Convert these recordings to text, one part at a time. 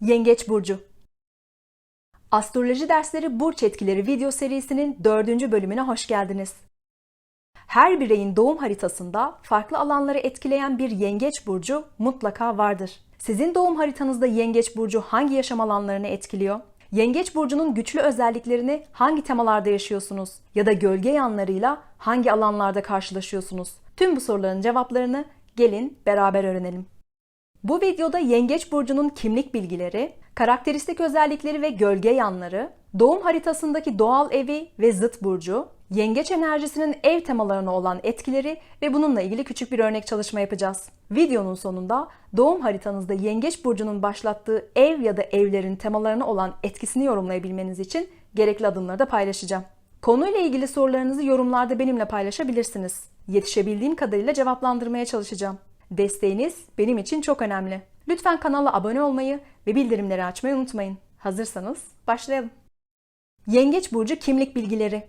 Yengeç Burcu Astroloji dersleri Burç Etkileri video serisinin dördüncü bölümüne hoş geldiniz. Her bireyin doğum haritasında farklı alanları etkileyen bir yengeç burcu mutlaka vardır. Sizin doğum haritanızda yengeç burcu hangi yaşam alanlarını etkiliyor? Yengeç burcunun güçlü özelliklerini hangi temalarda yaşıyorsunuz? Ya da gölge yanlarıyla hangi alanlarda karşılaşıyorsunuz? Tüm bu soruların cevaplarını gelin beraber öğrenelim. Bu videoda Yengeç burcunun kimlik bilgileri, karakteristik özellikleri ve gölge yanları, doğum haritasındaki doğal evi ve zıt burcu, yengeç enerjisinin ev temalarına olan etkileri ve bununla ilgili küçük bir örnek çalışma yapacağız. Videonun sonunda doğum haritanızda yengeç burcunun başlattığı ev ya da evlerin temalarına olan etkisini yorumlayabilmeniz için gerekli adımları da paylaşacağım. Konuyla ilgili sorularınızı yorumlarda benimle paylaşabilirsiniz. Yetişebildiğim kadarıyla cevaplandırmaya çalışacağım. Desteğiniz benim için çok önemli. Lütfen kanala abone olmayı ve bildirimleri açmayı unutmayın. Hazırsanız başlayalım. Yengeç burcu kimlik bilgileri.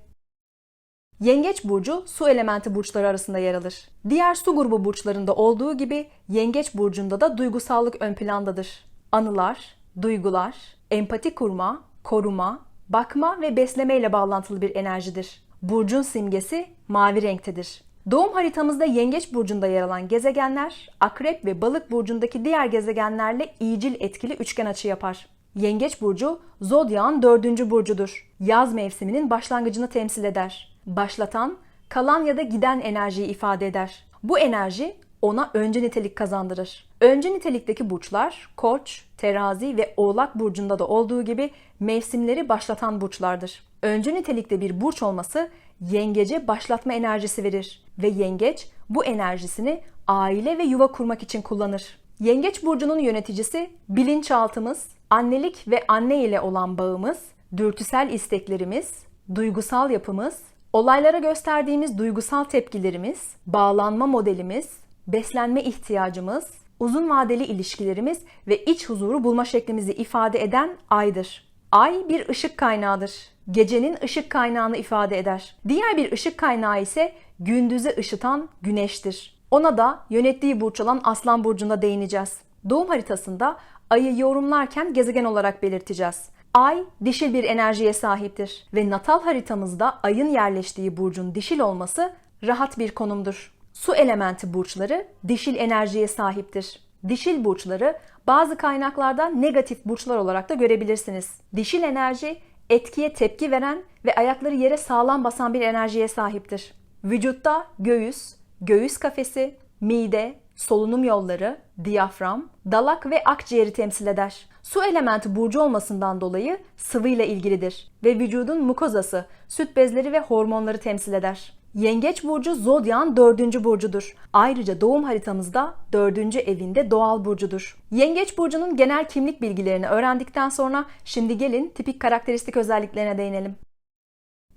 Yengeç burcu su elementi burçları arasında yer alır. Diğer su grubu burçlarında olduğu gibi Yengeç burcunda da duygusallık ön plandadır. Anılar, duygular, empati kurma, koruma, bakma ve besleme ile bağlantılı bir enerjidir. Burcun simgesi mavi renktedir. Doğum haritamızda Yengeç burcunda yer alan gezegenler, Akrep ve Balık burcundaki diğer gezegenlerle iyicil etkili üçgen açı yapar. Yengeç burcu zodyağın dördüncü burcudur. Yaz mevsiminin başlangıcını temsil eder. Başlatan, kalan ya da giden enerjiyi ifade eder. Bu enerji ona önce nitelik kazandırır. Önce nitelikteki burçlar Koç, Terazi ve Oğlak burcunda da olduğu gibi mevsimleri başlatan burçlardır. Önce nitelikte bir burç olması yengece başlatma enerjisi verir ve yengeç bu enerjisini aile ve yuva kurmak için kullanır. Yengeç burcunun yöneticisi bilinçaltımız, annelik ve anne ile olan bağımız, dürtüsel isteklerimiz, duygusal yapımız, olaylara gösterdiğimiz duygusal tepkilerimiz, bağlanma modelimiz, beslenme ihtiyacımız, uzun vadeli ilişkilerimiz ve iç huzuru bulma şeklimizi ifade eden aydır. Ay bir ışık kaynağıdır. Gecenin ışık kaynağını ifade eder. Diğer bir ışık kaynağı ise gündüzü ışıtan güneştir. Ona da yönettiği burç olan Aslan burcunda değineceğiz. Doğum haritasında ayı yorumlarken gezegen olarak belirteceğiz. Ay dişil bir enerjiye sahiptir ve natal haritamızda ayın yerleştiği burcun dişil olması rahat bir konumdur. Su elementi burçları dişil enerjiye sahiptir. Dişil burçları bazı kaynaklarda negatif burçlar olarak da görebilirsiniz. Dişil enerji etkiye tepki veren ve ayakları yere sağlam basan bir enerjiye sahiptir. Vücutta göğüs, göğüs kafesi, mide, solunum yolları, diyafram, dalak ve akciğeri temsil eder. Su elementi burcu olmasından dolayı sıvıyla ilgilidir ve vücudun mukozası, süt bezleri ve hormonları temsil eder. Yengeç burcu zodyağın dördüncü burcudur. Ayrıca doğum haritamızda dördüncü evinde doğal burcudur. Yengeç burcunun genel kimlik bilgilerini öğrendikten sonra şimdi gelin tipik karakteristik özelliklerine değinelim.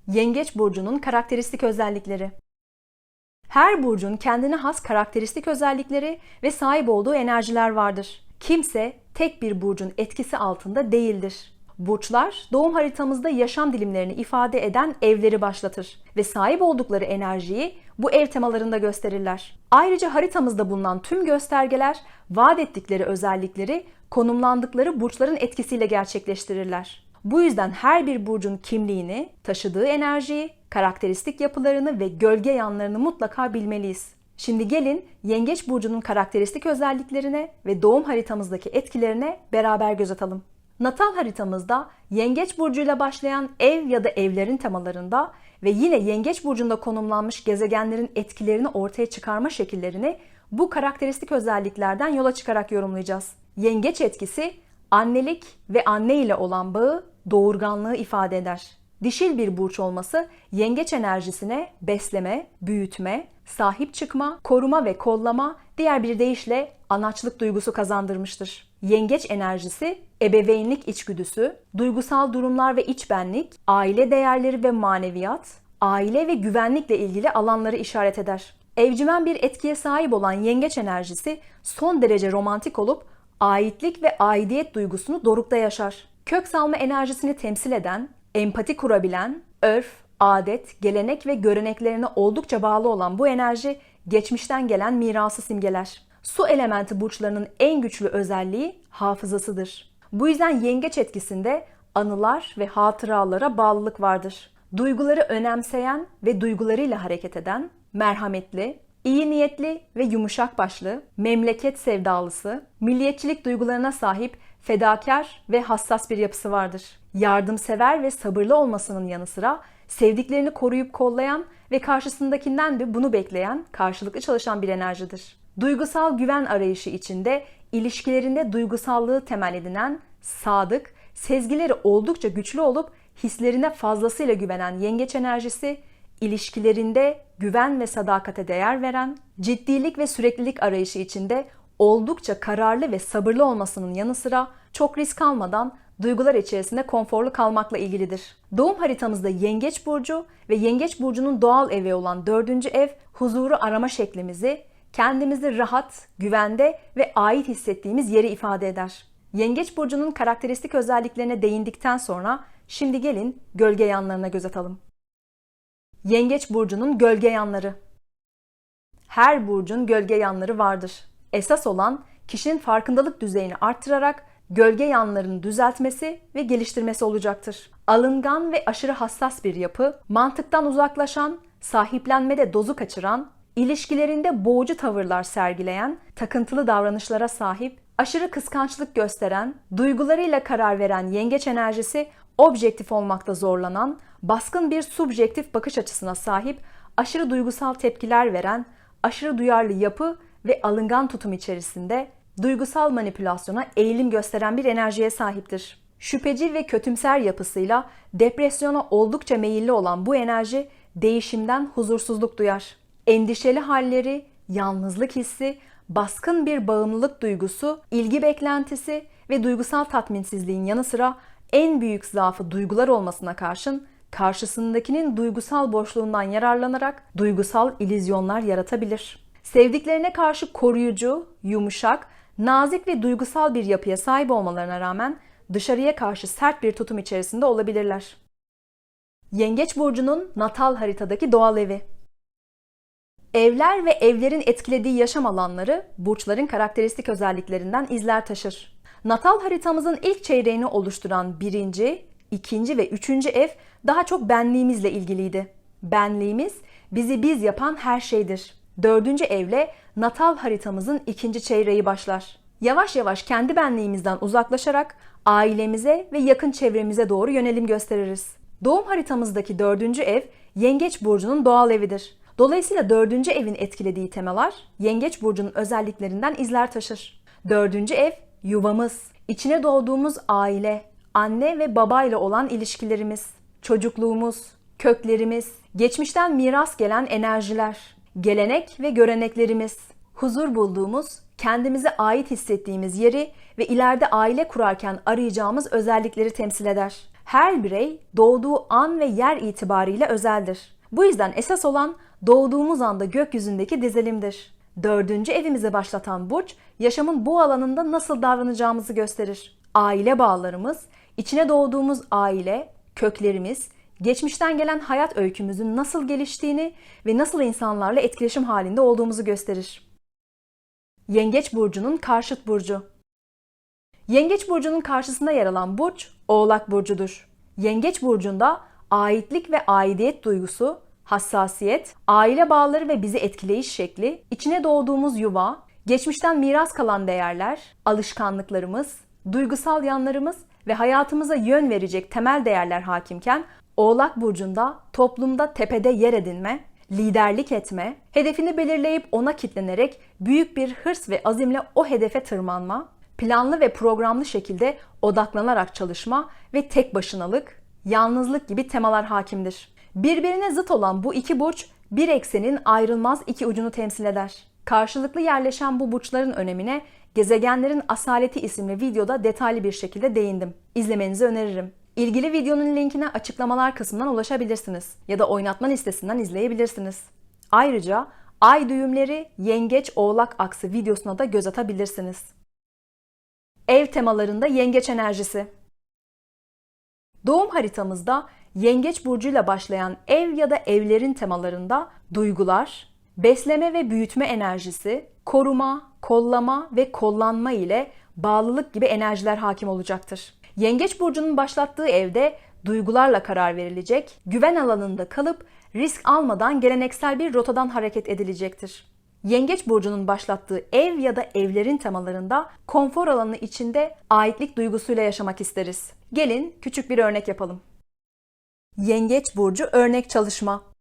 Yengeç burcunun karakteristik özellikleri. Her burcun kendine has karakteristik özellikleri ve sahip olduğu enerjiler vardır. Kimse tek bir burcun etkisi altında değildir. Burçlar doğum haritamızda yaşam dilimlerini ifade eden evleri başlatır ve sahip oldukları enerjiyi bu ev temalarında gösterirler. Ayrıca haritamızda bulunan tüm göstergeler vaat ettikleri özellikleri konumlandıkları burçların etkisiyle gerçekleştirirler. Bu yüzden her bir burcun kimliğini, taşıdığı enerjiyi, karakteristik yapılarını ve gölge yanlarını mutlaka bilmeliyiz. Şimdi gelin Yengeç burcunun karakteristik özelliklerine ve doğum haritamızdaki etkilerine beraber göz atalım. Natal haritamızda Yengeç burcuyla başlayan ev ya da evlerin temalarında ve yine Yengeç burcunda konumlanmış gezegenlerin etkilerini ortaya çıkarma şekillerini bu karakteristik özelliklerden yola çıkarak yorumlayacağız. Yengeç etkisi annelik ve anne ile olan bağı doğurganlığı ifade eder. Dişil bir burç olması yengeç enerjisine besleme, büyütme, sahip çıkma, koruma ve kollama diğer bir deyişle anaçlık duygusu kazandırmıştır. Yengeç enerjisi ebeveynlik içgüdüsü, duygusal durumlar ve iç benlik, aile değerleri ve maneviyat, aile ve güvenlikle ilgili alanları işaret eder. Evcimen bir etkiye sahip olan yengeç enerjisi son derece romantik olup aitlik ve aidiyet duygusunu dorukta yaşar. Kök salma enerjisini temsil eden, empati kurabilen, örf, adet, gelenek ve göreneklerine oldukça bağlı olan bu enerji geçmişten gelen mirası simgeler. Su elementi burçlarının en güçlü özelliği hafızasıdır. Bu yüzden yengeç etkisinde anılar ve hatıralara bağlılık vardır. Duyguları önemseyen ve duygularıyla hareket eden, merhametli, iyi niyetli ve yumuşak başlı, memleket sevdalısı, milliyetçilik duygularına sahip, fedakar ve hassas bir yapısı vardır. Yardımsever ve sabırlı olmasının yanı sıra sevdiklerini koruyup kollayan ve karşısındakinden de bunu bekleyen, karşılıklı çalışan bir enerjidir. Duygusal güven arayışı içinde ilişkilerinde duygusallığı temel edinen, sadık, sezgileri oldukça güçlü olup hislerine fazlasıyla güvenen yengeç enerjisi, ilişkilerinde güven ve sadakate değer veren, ciddilik ve süreklilik arayışı içinde oldukça kararlı ve sabırlı olmasının yanı sıra çok risk almadan duygular içerisinde konforlu kalmakla ilgilidir. Doğum haritamızda Yengeç burcu ve Yengeç burcunun doğal evi olan 4. ev huzuru arama şeklimizi, kendimizi rahat, güvende ve ait hissettiğimiz yeri ifade eder. Yengeç burcunun karakteristik özelliklerine değindikten sonra şimdi gelin gölge yanlarına göz atalım. Yengeç burcunun gölge yanları. Her burcun gölge yanları vardır. Esas olan kişinin farkındalık düzeyini arttırarak gölge yanlarını düzeltmesi ve geliştirmesi olacaktır. Alıngan ve aşırı hassas bir yapı, mantıktan uzaklaşan, sahiplenmede dozu kaçıran, ilişkilerinde boğucu tavırlar sergileyen, takıntılı davranışlara sahip, aşırı kıskançlık gösteren, duygularıyla karar veren yengeç enerjisi objektif olmakta zorlanan, baskın bir subjektif bakış açısına sahip, aşırı duygusal tepkiler veren, aşırı duyarlı yapı ve alıngan tutum içerisinde duygusal manipülasyona eğilim gösteren bir enerjiye sahiptir. Şüpheci ve kötümser yapısıyla depresyona oldukça meyilli olan bu enerji değişimden huzursuzluk duyar. Endişeli halleri, yalnızlık hissi, baskın bir bağımlılık duygusu, ilgi beklentisi ve duygusal tatminsizliğin yanı sıra en büyük zaafı duygular olmasına karşın karşısındakinin duygusal boşluğundan yararlanarak duygusal ilizyonlar yaratabilir. Sevdiklerine karşı koruyucu, yumuşak, nazik ve duygusal bir yapıya sahip olmalarına rağmen dışarıya karşı sert bir tutum içerisinde olabilirler. Yengeç burcunun natal haritadaki doğal evi. Evler ve evlerin etkilediği yaşam alanları burçların karakteristik özelliklerinden izler taşır. Natal haritamızın ilk çeyreğini oluşturan birinci, ikinci ve üçüncü ev daha çok benliğimizle ilgiliydi. Benliğimiz bizi biz yapan her şeydir. Dördüncü evle natal haritamızın ikinci çeyreği başlar. Yavaş yavaş kendi benliğimizden uzaklaşarak ailemize ve yakın çevremize doğru yönelim gösteririz. Doğum haritamızdaki dördüncü ev Yengeç Burcu'nun doğal evidir. Dolayısıyla dördüncü evin etkilediği temalar Yengeç Burcu'nun özelliklerinden izler taşır. Dördüncü ev yuvamız, içine doğduğumuz aile, anne ve babayla olan ilişkilerimiz, çocukluğumuz, köklerimiz, geçmişten miras gelen enerjiler, gelenek ve göreneklerimiz, huzur bulduğumuz, kendimize ait hissettiğimiz yeri ve ileride aile kurarken arayacağımız özellikleri temsil eder. Her birey doğduğu an ve yer itibariyle özeldir. Bu yüzden esas olan doğduğumuz anda gökyüzündeki dizilimdir. Dördüncü evimize başlatan burç, yaşamın bu alanında nasıl davranacağımızı gösterir. Aile bağlarımız, içine doğduğumuz aile, köklerimiz, geçmişten gelen hayat öykümüzün nasıl geliştiğini ve nasıl insanlarla etkileşim halinde olduğumuzu gösterir. Yengeç burcunun karşıt burcu. Yengeç burcunun karşısında yer alan burç Oğlak burcudur. Yengeç burcunda aitlik ve aidiyet duygusu, hassasiyet, aile bağları ve bizi etkileyiş şekli, içine doğduğumuz yuva, geçmişten miras kalan değerler, alışkanlıklarımız, duygusal yanlarımız ve hayatımıza yön verecek temel değerler hakimken Oğlak burcunda toplumda tepede yer edinme, liderlik etme, hedefini belirleyip ona kitlenerek büyük bir hırs ve azimle o hedefe tırmanma, planlı ve programlı şekilde odaklanarak çalışma ve tek başınalık, yalnızlık gibi temalar hakimdir. Birbirine zıt olan bu iki burç bir eksenin ayrılmaz iki ucunu temsil eder. Karşılıklı yerleşen bu burçların önemine Gezegenlerin Asaleti isimli videoda detaylı bir şekilde değindim. İzlemenizi öneririm. İlgili videonun linkine açıklamalar kısmından ulaşabilirsiniz ya da oynatma listesinden izleyebilirsiniz. Ayrıca ay düğümleri yengeç oğlak aksı videosuna da göz atabilirsiniz. Ev temalarında yengeç enerjisi. Doğum haritamızda yengeç burcuyla başlayan ev ya da evlerin temalarında duygular, besleme ve büyütme enerjisi, koruma, kollama ve kollanma ile bağlılık gibi enerjiler hakim olacaktır. Yengeç burcunun başlattığı evde duygularla karar verilecek, güven alanında kalıp risk almadan geleneksel bir rotadan hareket edilecektir. Yengeç burcunun başlattığı ev ya da evlerin temalarında konfor alanı içinde aitlik duygusuyla yaşamak isteriz. Gelin küçük bir örnek yapalım. Yengeç burcu örnek çalışma.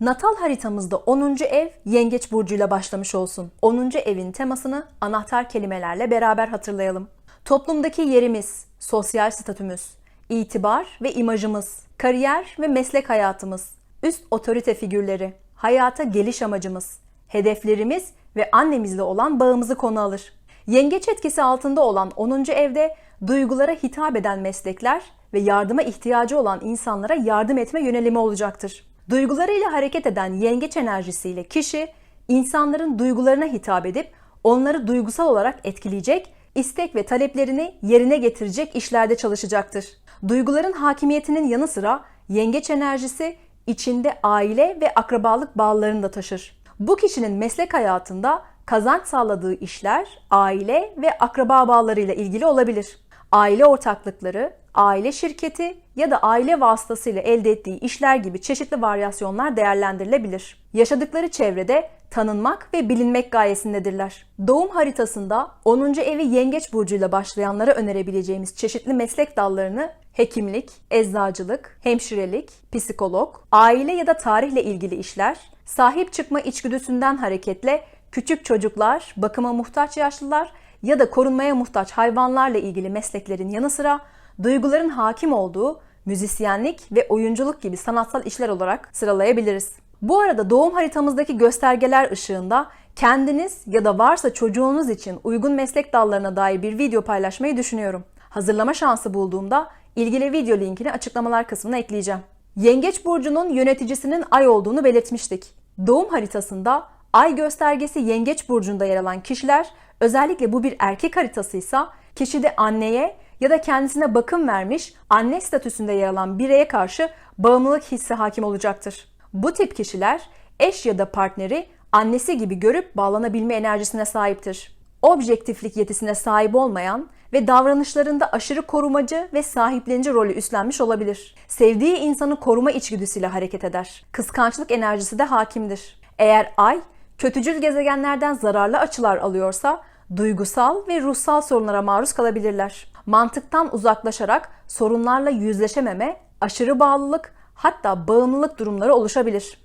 Natal haritamızda 10. ev Yengeç burcuyla başlamış olsun. 10. evin temasını anahtar kelimelerle beraber hatırlayalım. Toplumdaki yerimiz, sosyal statümüz, itibar ve imajımız, kariyer ve meslek hayatımız, üst otorite figürleri, hayata geliş amacımız, hedeflerimiz ve annemizle olan bağımızı konu alır. Yengeç etkisi altında olan 10. evde duygulara hitap eden meslekler ve yardıma ihtiyacı olan insanlara yardım etme yönelimi olacaktır. Duygularıyla hareket eden yengeç enerjisiyle kişi insanların duygularına hitap edip onları duygusal olarak etkileyecek, istek ve taleplerini yerine getirecek işlerde çalışacaktır. Duyguların hakimiyetinin yanı sıra yengeç enerjisi içinde aile ve akrabalık bağlarını da taşır. Bu kişinin meslek hayatında kazanç sağladığı işler aile ve akraba bağlarıyla ilgili olabilir. Aile ortaklıkları, aile şirketi ya da aile vasıtasıyla elde ettiği işler gibi çeşitli varyasyonlar değerlendirilebilir. Yaşadıkları çevrede tanınmak ve bilinmek gayesindedirler. Doğum haritasında 10. evi Yengeç burcuyla başlayanlara önerebileceğimiz çeşitli meslek dallarını hekimlik, eczacılık, hemşirelik, psikolog, aile ya da tarihle ilgili işler, sahip çıkma içgüdüsünden hareketle küçük çocuklar, bakıma muhtaç yaşlılar ya da korunmaya muhtaç hayvanlarla ilgili mesleklerin yanı sıra duyguların hakim olduğu müzisyenlik ve oyunculuk gibi sanatsal işler olarak sıralayabiliriz. Bu arada doğum haritamızdaki göstergeler ışığında kendiniz ya da varsa çocuğunuz için uygun meslek dallarına dair bir video paylaşmayı düşünüyorum. Hazırlama şansı bulduğumda ilgili video linkini açıklamalar kısmına ekleyeceğim. Yengeç burcunun yöneticisinin ay olduğunu belirtmiştik. Doğum haritasında ay göstergesi Yengeç burcunda yer alan kişiler özellikle bu bir erkek haritasıysa kişide anneye ya da kendisine bakım vermiş anne statüsünde yer alan bireye karşı bağımlılık hissi hakim olacaktır. Bu tip kişiler eş ya da partneri annesi gibi görüp bağlanabilme enerjisine sahiptir. Objektiflik yetisine sahip olmayan ve davranışlarında aşırı korumacı ve sahiplenici rolü üstlenmiş olabilir. Sevdiği insanı koruma içgüdüsüyle hareket eder. Kıskançlık enerjisi de hakimdir. Eğer ay kötücül gezegenlerden zararlı açılar alıyorsa duygusal ve ruhsal sorunlara maruz kalabilirler. Mantıktan uzaklaşarak sorunlarla yüzleşememe, aşırı bağlılık, hatta bağımlılık durumları oluşabilir.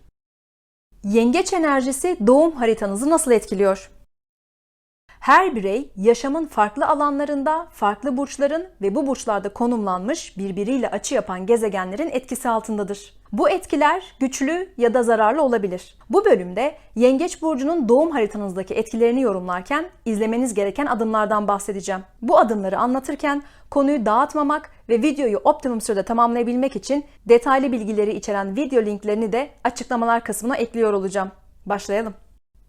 Yengeç enerjisi doğum haritanızı nasıl etkiliyor? Her birey yaşamın farklı alanlarında, farklı burçların ve bu burçlarda konumlanmış birbiriyle açı yapan gezegenlerin etkisi altındadır. Bu etkiler güçlü ya da zararlı olabilir. Bu bölümde Yengeç burcunun doğum haritanızdaki etkilerini yorumlarken izlemeniz gereken adımlardan bahsedeceğim. Bu adımları anlatırken konuyu dağıtmamak ve videoyu optimum sürede tamamlayabilmek için detaylı bilgileri içeren video linklerini de açıklamalar kısmına ekliyor olacağım. Başlayalım.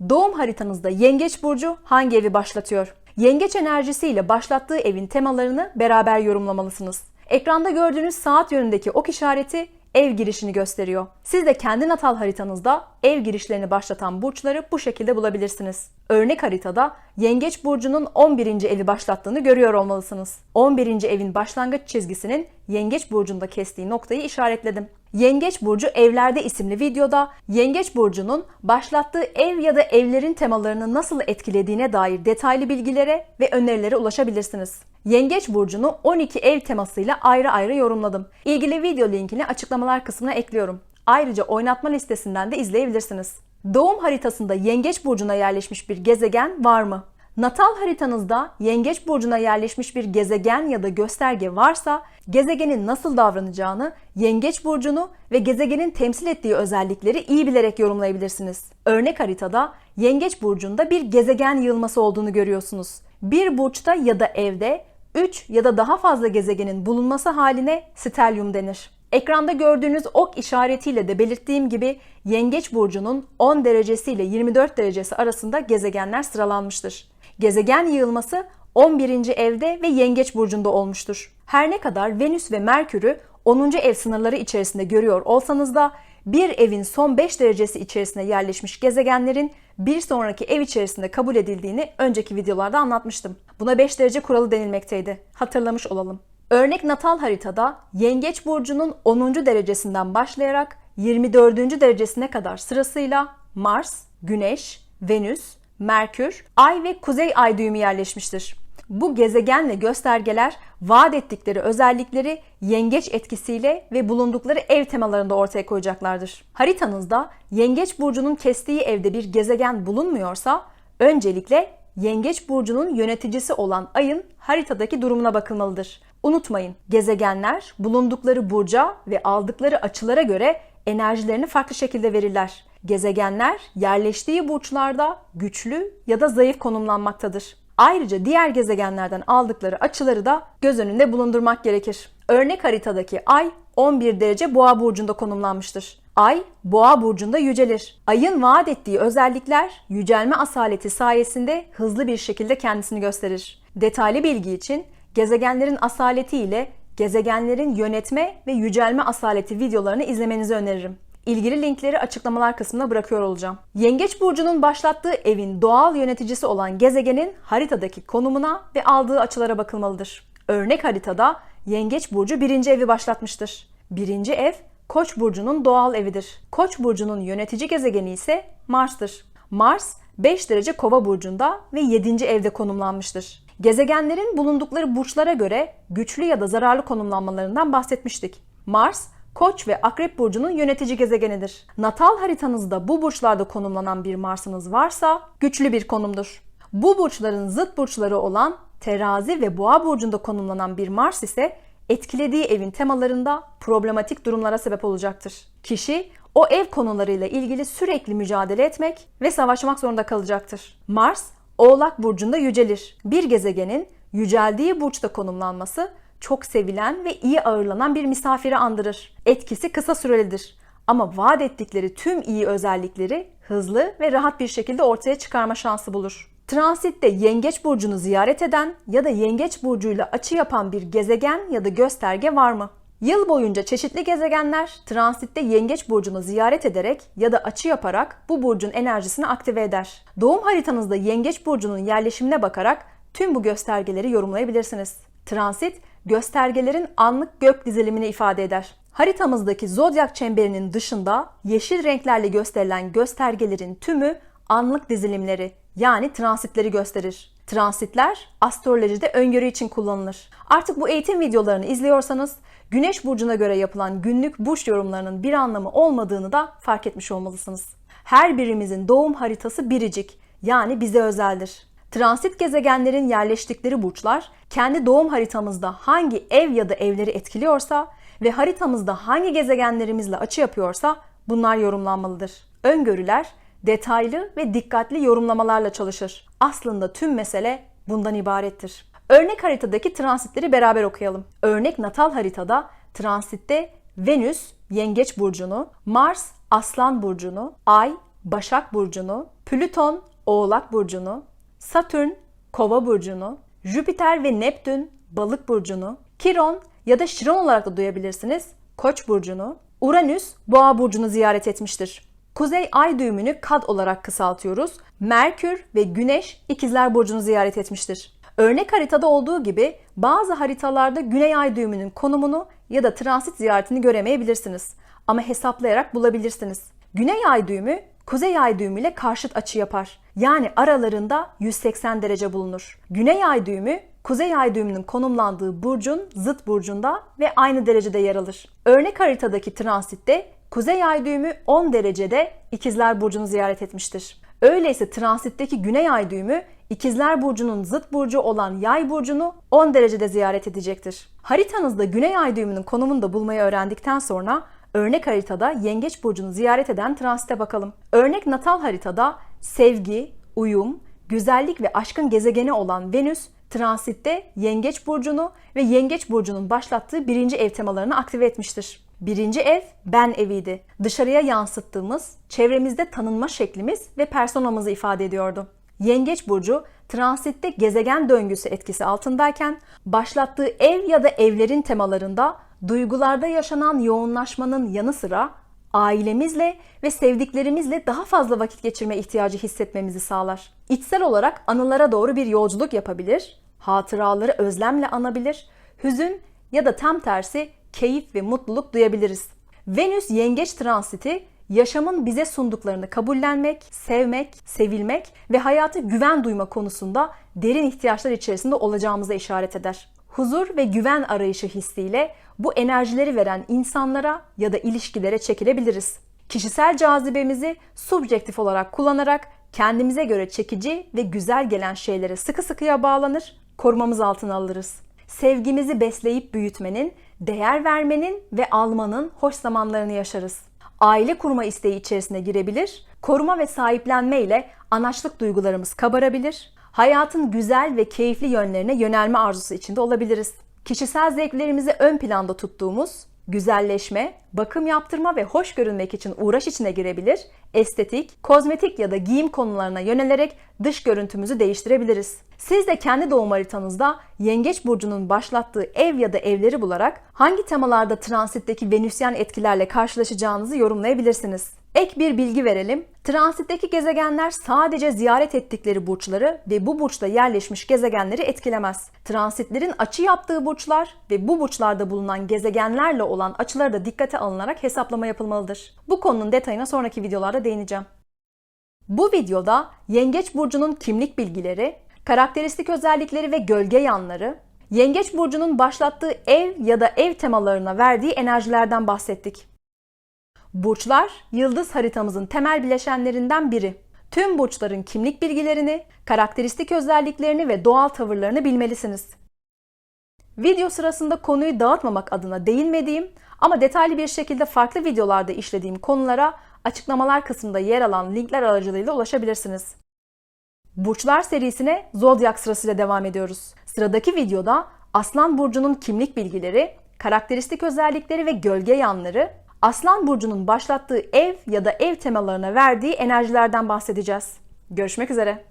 Doğum haritanızda Yengeç burcu hangi evi başlatıyor? Yengeç enerjisiyle başlattığı evin temalarını beraber yorumlamalısınız. Ekranda gördüğünüz saat yönündeki ok işareti ev girişini gösteriyor. Siz de kendi natal haritanızda ev girişlerini başlatan burçları bu şekilde bulabilirsiniz. Örnek haritada Yengeç burcunun 11. evi başlattığını görüyor olmalısınız. 11. evin başlangıç çizgisinin Yengeç burcunda kestiği noktayı işaretledim. Yengeç Burcu Evlerde isimli videoda Yengeç Burcu'nun başlattığı ev ya da evlerin temalarını nasıl etkilediğine dair detaylı bilgilere ve önerilere ulaşabilirsiniz. Yengeç Burcu'nu 12 ev temasıyla ayrı ayrı yorumladım. İlgili video linkini açıklamalar kısmına ekliyorum. Ayrıca oynatma listesinden de izleyebilirsiniz. Doğum haritasında Yengeç Burcu'na yerleşmiş bir gezegen var mı? Natal haritanızda Yengeç burcuna yerleşmiş bir gezegen ya da gösterge varsa gezegenin nasıl davranacağını, Yengeç burcunu ve gezegenin temsil ettiği özellikleri iyi bilerek yorumlayabilirsiniz. Örnek haritada Yengeç burcunda bir gezegen yığılması olduğunu görüyorsunuz. Bir burçta ya da evde 3 ya da daha fazla gezegenin bulunması haline stelyum denir. Ekranda gördüğünüz ok işaretiyle de belirttiğim gibi Yengeç burcunun 10 derecesi ile 24 derecesi arasında gezegenler sıralanmıştır. Gezegen yığılması 11. evde ve Yengeç burcunda olmuştur. Her ne kadar Venüs ve Merkür'ü 10. ev sınırları içerisinde görüyor olsanız da bir evin son 5 derecesi içerisine yerleşmiş gezegenlerin bir sonraki ev içerisinde kabul edildiğini önceki videolarda anlatmıştım. Buna 5 derece kuralı denilmekteydi. Hatırlamış olalım. Örnek natal haritada Yengeç burcunun 10. derecesinden başlayarak 24. derecesine kadar sırasıyla Mars, Güneş, Venüs, Merkür, Ay ve Kuzey Ay düğümü yerleşmiştir. Bu gezegenle göstergeler vaat ettikleri özellikleri yengeç etkisiyle ve bulundukları ev temalarında ortaya koyacaklardır. Haritanızda yengeç burcunun kestiği evde bir gezegen bulunmuyorsa öncelikle yengeç burcunun yöneticisi olan ayın haritadaki durumuna bakılmalıdır. Unutmayın gezegenler bulundukları burca ve aldıkları açılara göre enerjilerini farklı şekilde verirler. Gezegenler yerleştiği burçlarda güçlü ya da zayıf konumlanmaktadır. Ayrıca diğer gezegenlerden aldıkları açıları da göz önünde bulundurmak gerekir. Örnek haritadaki Ay 11 derece Boğa burcunda konumlanmıştır. Ay Boğa burcunda yücelir. Ayın vaat ettiği özellikler yücelme asaleti sayesinde hızlı bir şekilde kendisini gösterir. Detaylı bilgi için gezegenlerin asaleti ile gezegenlerin yönetme ve yücelme asaleti videolarını izlemenizi öneririm. İlgili linkleri açıklamalar kısmına bırakıyor olacağım. Yengeç burcunun başlattığı evin doğal yöneticisi olan gezegenin haritadaki konumuna ve aldığı açılara bakılmalıdır. Örnek haritada Yengeç burcu birinci evi başlatmıştır. Birinci ev Koç burcunun doğal evidir. Koç burcunun yönetici gezegeni ise Mars'tır. Mars 5 derece Kova burcunda ve 7. evde konumlanmıştır. Gezegenlerin bulundukları burçlara göre güçlü ya da zararlı konumlanmalarından bahsetmiştik. Mars Koç ve Akrep burcunun yönetici gezegenidir. Natal haritanızda bu burçlarda konumlanan bir Mars'ınız varsa güçlü bir konumdur. Bu burçların zıt burçları olan Terazi ve Boğa burcunda konumlanan bir Mars ise etkilediği evin temalarında problematik durumlara sebep olacaktır. Kişi o ev konularıyla ilgili sürekli mücadele etmek ve savaşmak zorunda kalacaktır. Mars, Oğlak burcunda yücelir. Bir gezegenin yüceldiği burçta konumlanması çok sevilen ve iyi ağırlanan bir misafiri andırır. Etkisi kısa sürelidir ama vaat ettikleri tüm iyi özellikleri hızlı ve rahat bir şekilde ortaya çıkarma şansı bulur. Transitte yengeç burcunu ziyaret eden ya da yengeç burcuyla açı yapan bir gezegen ya da gösterge var mı? Yıl boyunca çeşitli gezegenler transitte yengeç burcunu ziyaret ederek ya da açı yaparak bu burcun enerjisini aktive eder. Doğum haritanızda yengeç burcunun yerleşimine bakarak tüm bu göstergeleri yorumlayabilirsiniz. Transit göstergelerin anlık gök dizilimini ifade eder. Haritamızdaki zodyak çemberinin dışında yeşil renklerle gösterilen göstergelerin tümü anlık dizilimleri yani transitleri gösterir. Transitler astrolojide öngörü için kullanılır. Artık bu eğitim videolarını izliyorsanız Güneş burcuna göre yapılan günlük burç yorumlarının bir anlamı olmadığını da fark etmiş olmalısınız. Her birimizin doğum haritası biricik yani bize özeldir. Transit gezegenlerin yerleştikleri burçlar kendi doğum haritamızda hangi ev ya da evleri etkiliyorsa ve haritamızda hangi gezegenlerimizle açı yapıyorsa bunlar yorumlanmalıdır. Öngörüler detaylı ve dikkatli yorumlamalarla çalışır. Aslında tüm mesele bundan ibarettir. Örnek haritadaki transitleri beraber okuyalım. Örnek natal haritada transitte Venüs Yengeç burcunu, Mars Aslan burcunu, Ay Başak burcunu, Plüton Oğlak burcunu, Satürn Kova burcunu, Jüpiter ve Neptün Balık burcunu, Kiron ya da Şiron olarak da duyabilirsiniz Koç burcunu, Uranüs Boğa burcunu ziyaret etmiştir. Kuzey ay düğümünü Kad olarak kısaltıyoruz. Merkür ve Güneş İkizler burcunu ziyaret etmiştir. Örnek haritada olduğu gibi bazı haritalarda Güney ay düğümünün konumunu ya da transit ziyaretini göremeyebilirsiniz. Ama hesaplayarak bulabilirsiniz. Güney ay düğümü Kuzey ay düğümüyle karşıt açı yapar. Yani aralarında 180 derece bulunur. Güney ay düğümü Kuzey ay düğümünün konumlandığı burcun zıt burcunda ve aynı derecede yer alır. Örnek haritadaki transitte Kuzey ay düğümü 10 derecede İkizler burcunu ziyaret etmiştir. Öyleyse transitteki Güney ay düğümü İkizler burcunun zıt burcu olan Yay burcunu 10 derecede ziyaret edecektir. Haritanızda Güney ay düğümünün konumunu da bulmayı öğrendikten sonra örnek haritada Yengeç burcunu ziyaret eden transite bakalım. Örnek natal haritada sevgi, uyum, güzellik ve aşkın gezegeni olan Venüs transitte Yengeç burcunu ve Yengeç burcunun başlattığı birinci ev temalarını aktive etmiştir. Birinci ev ben eviydi. Dışarıya yansıttığımız, çevremizde tanınma şeklimiz ve personamızı ifade ediyordu. Yengeç burcu transitte gezegen döngüsü etkisi altındayken başlattığı ev ya da evlerin temalarında duygularda yaşanan yoğunlaşmanın yanı sıra ailemizle ve sevdiklerimizle daha fazla vakit geçirme ihtiyacı hissetmemizi sağlar. İçsel olarak anılara doğru bir yolculuk yapabilir, hatıraları özlemle anabilir, hüzün ya da tam tersi keyif ve mutluluk duyabiliriz. Venüs yengeç transiti yaşamın bize sunduklarını kabullenmek, sevmek, sevilmek ve hayatı güven duyma konusunda derin ihtiyaçlar içerisinde olacağımıza işaret eder. Huzur ve güven arayışı hissiyle bu enerjileri veren insanlara ya da ilişkilere çekilebiliriz. Kişisel cazibemizi subjektif olarak kullanarak kendimize göre çekici ve güzel gelen şeylere sıkı sıkıya bağlanır, korumamız altına alırız. Sevgimizi besleyip büyütmenin, değer vermenin ve almanın hoş zamanlarını yaşarız aile kurma isteği içerisine girebilir, koruma ve sahiplenme ile anaçlık duygularımız kabarabilir, hayatın güzel ve keyifli yönlerine yönelme arzusu içinde olabiliriz. Kişisel zevklerimizi ön planda tuttuğumuz, güzelleşme, bakım yaptırma ve hoş görünmek için uğraş içine girebilir, estetik, kozmetik ya da giyim konularına yönelerek dış görüntümüzü değiştirebiliriz. Siz de kendi doğum haritanızda Yengeç burcunun başlattığı ev ya da evleri bularak hangi temalarda transitteki venüsyen etkilerle karşılaşacağınızı yorumlayabilirsiniz. Ek bir bilgi verelim. Transitteki gezegenler sadece ziyaret ettikleri burçları ve bu burçta yerleşmiş gezegenleri etkilemez. Transitlerin açı yaptığı burçlar ve bu burçlarda bulunan gezegenlerle olan açıları da dikkate alınarak hesaplama yapılmalıdır. Bu konunun detayına sonraki videolarda değineceğim. Bu videoda Yengeç burcunun kimlik bilgileri, karakteristik özellikleri ve gölge yanları, Yengeç burcunun başlattığı ev ya da ev temalarına verdiği enerjilerden bahsettik. Burçlar, yıldız haritamızın temel bileşenlerinden biri. Tüm burçların kimlik bilgilerini, karakteristik özelliklerini ve doğal tavırlarını bilmelisiniz. Video sırasında konuyu dağıtmamak adına değinmediğim ama detaylı bir şekilde farklı videolarda işlediğim konulara açıklamalar kısmında yer alan linkler aracılığıyla ulaşabilirsiniz. Burçlar serisine zodyak sırasıyla devam ediyoruz. Sıradaki videoda Aslan burcunun kimlik bilgileri, karakteristik özellikleri ve gölge yanları, Aslan burcunun başlattığı ev ya da ev temalarına verdiği enerjilerden bahsedeceğiz. Görüşmek üzere.